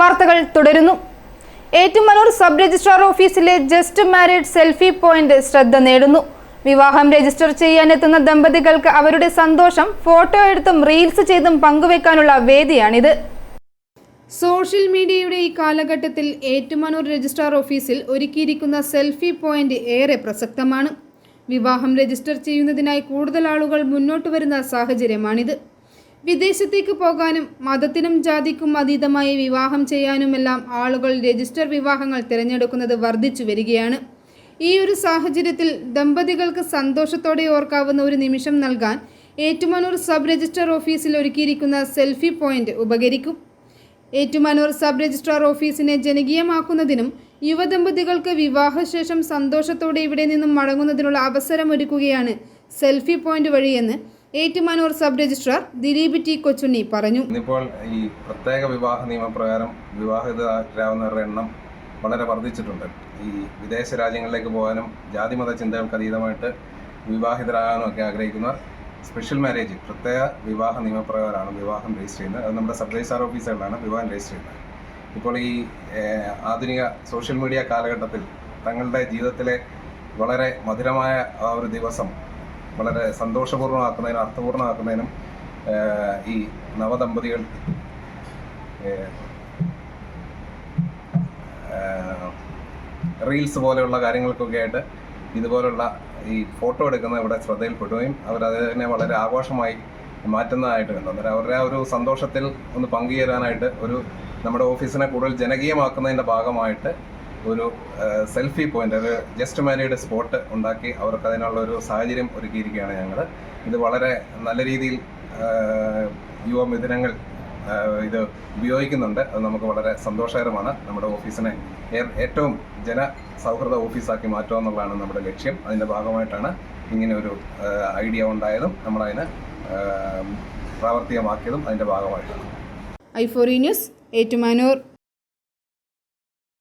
വാർത്തകൾ തുടരുന്നു. Ettumanoor sub registrar ഓഫീസിലെ ജസ്റ്റ് മാരീഡ് സെൽഫി പോയിന്റ് ശ്രദ്ധ നേടുന്നു. വിവാഹം രജിസ്റ്റർ ചെയ്യാനെത്തുന്ന ദമ്പതികൾക്ക് അവരുടെ സന്തോഷം ഫോട്ടോ എടുത്തും റീൽസ് ചെയ്തും പങ്കുവെക്കാനുള്ള വേദിയാണിത്. സോഷ്യൽ മീഡിയയുടെ ഈ കാലഘട്ടത്തിൽ ഏറ്റുമാനൂർ രജിസ്ട്രാർ ഓഫീസിൽ ഒരുക്കിയിരിക്കുന്ന സെൽഫി പോയിന്റ് ഏറെ പ്രസക്തമാണ്. വിവാഹം രജിസ്റ്റർ ചെയ്യുന്നതിനായി കൂടുതൽ ആളുകൾ മുന്നോട്ട് വരുന്ന സാഹചര്യമാണിത്. വിദേശത്തേക്ക് പോകാനും മതത്തിനും ജാതിക്കും അതീതമായി വിവാഹം ചെയ്യാനുമെല്ലാം ആളുകൾ രജിസ്റ്റർ വിവാഹങ്ങൾ തിരഞ്ഞെടുക്കുന്നത് വർദ്ധിച്ചു വരികയാണ്. ഈ ഒരു സാഹചര്യത്തിൽ ദമ്പതികൾക്ക് സന്തോഷത്തോടെ ഓർക്കാവുന്ന ഒരു നിമിഷം നൽകാൻ ഏറ്റുമാനൂർ സബ് രജിസ്ട്രാർ ഓഫീസിൽ ഒരുക്കിയിരിക്കുന്ന സെൽഫി പോയിന്റ് ഉപകരിക്കും. ഏറ്റുമാനൂർ സബ് രജിസ്ട്രാർ ഓഫീസിനെ ജനകീയമാക്കുന്നതിനും യുവദമ്പതികൾക്ക് വിവാഹശേഷം സന്തോഷത്തോടെ ഇവിടെ നിന്നും മടങ്ങുന്നതിനുള്ള അവസരമൊരുക്കുകയാണ് selfie point വഴിയെന്ന് Ettumanoor sub registrar Dileep T Kochunni പറഞ്ഞു. ഇന്നിപ്പോൾ ഈ പ്രത്യേക വിവാഹ നിയമപ്രകാരം വിവാഹിതരാകുന്നവരുടെ എണ്ണം വളരെ വർദ്ധിച്ചിട്ടുണ്ട്. ഈ വിദേശ രാജ്യങ്ങളിലേക്ക് പോകാനും ജാതിമത ചിന്തകൾക്ക് അതീതമായിട്ട് വിവാഹിതരാകാനും ഒക്കെ ആഗ്രഹിക്കുന്ന സ്പെഷ്യൽ മാരേജ് പ്രത്യേക വിവാഹ നിയമപ്രകാരമാണ് വിവാഹം രജിസ്റ്റർ ചെയ്യുന്നത്. അത് നമ്മുടെ സബ് രജിസ്ട്രാർ ഓഫീസുകളിലാണ് വിവാഹം രജിസ്റ്റർ ചെയ്യുന്നത്. ഇപ്പോൾ ഈ ആധുനിക സോഷ്യൽ മീഡിയ കാലഘട്ടത്തിൽ തങ്ങളുടെ ജീവിതത്തിലെ വളരെ മധുരമായ ആ ഒരു ദിവസം വളരെ സന്തോഷപൂർണമാക്കുന്നതിനും അർത്ഥപൂർണമാക്കുന്നതിനും ഈ നവദമ്പതികൾ റീൽസ് പോലെയുള്ള കാര്യങ്ങൾക്കൊക്കെ ആയിട്ട് ഇതുപോലുള്ള ഈ ഫോട്ടോ എടുക്കുന്ന ഇവിടെ ശ്രദ്ധയിൽപ്പെടുകയും അവരതിനെ വളരെ ആഘോഷമായി മാറ്റുന്നതായിട്ട് കണ്ടു. അന്നേരം അവരുടെ ആ ഒരു സന്തോഷത്തിൽ ഒന്ന് പങ്കുചേരാനായിട്ട് ഒരു നമ്മുടെ ഓഫീസിനെ കൂടുതൽ ജനകീയമാക്കുന്നതിന്റെ ഭാഗമായിട്ട് ഒരു സെൽഫി പോയിന്റ് ഒരു ജസ്റ്റ് മാരിയുടെ സ്പോട്ട് ഉണ്ടാക്കി അവർക്ക് അതിനുള്ള ഒരു സാഹചര്യം ഒരുക്കിയിരിക്കുകയാണ് ഞങ്ങൾ ഇത് വളരെ നല്ല രീതിയിൽ യുവമിഥുനങ്ങൾ ഇത് ഉപയോഗിക്കുന്നുണ്ട്. അത് നമുക്ക് വളരെ സന്തോഷകരമാണ്. നമ്മുടെ ഓഫീസിനെ ഏറ്റവും ജന സൗഹൃദ ഓഫീസാക്കി മാറ്റുക എന്നുള്ളതാണ് നമ്മുടെ ലക്ഷ്യം. അതിന്റെ ഭാഗമായിട്ടാണ് ഇങ്ങനെ ഒരു ഐഡിയ ഉണ്ടായതും നമ്മളതിന് പ്രാവർത്തികമാക്കിയതും അതിന്റെ ഭാഗമായിട്ടാണ്. ഐഫോറി ന്യൂസ് ഏറ്റുമാനൂർ.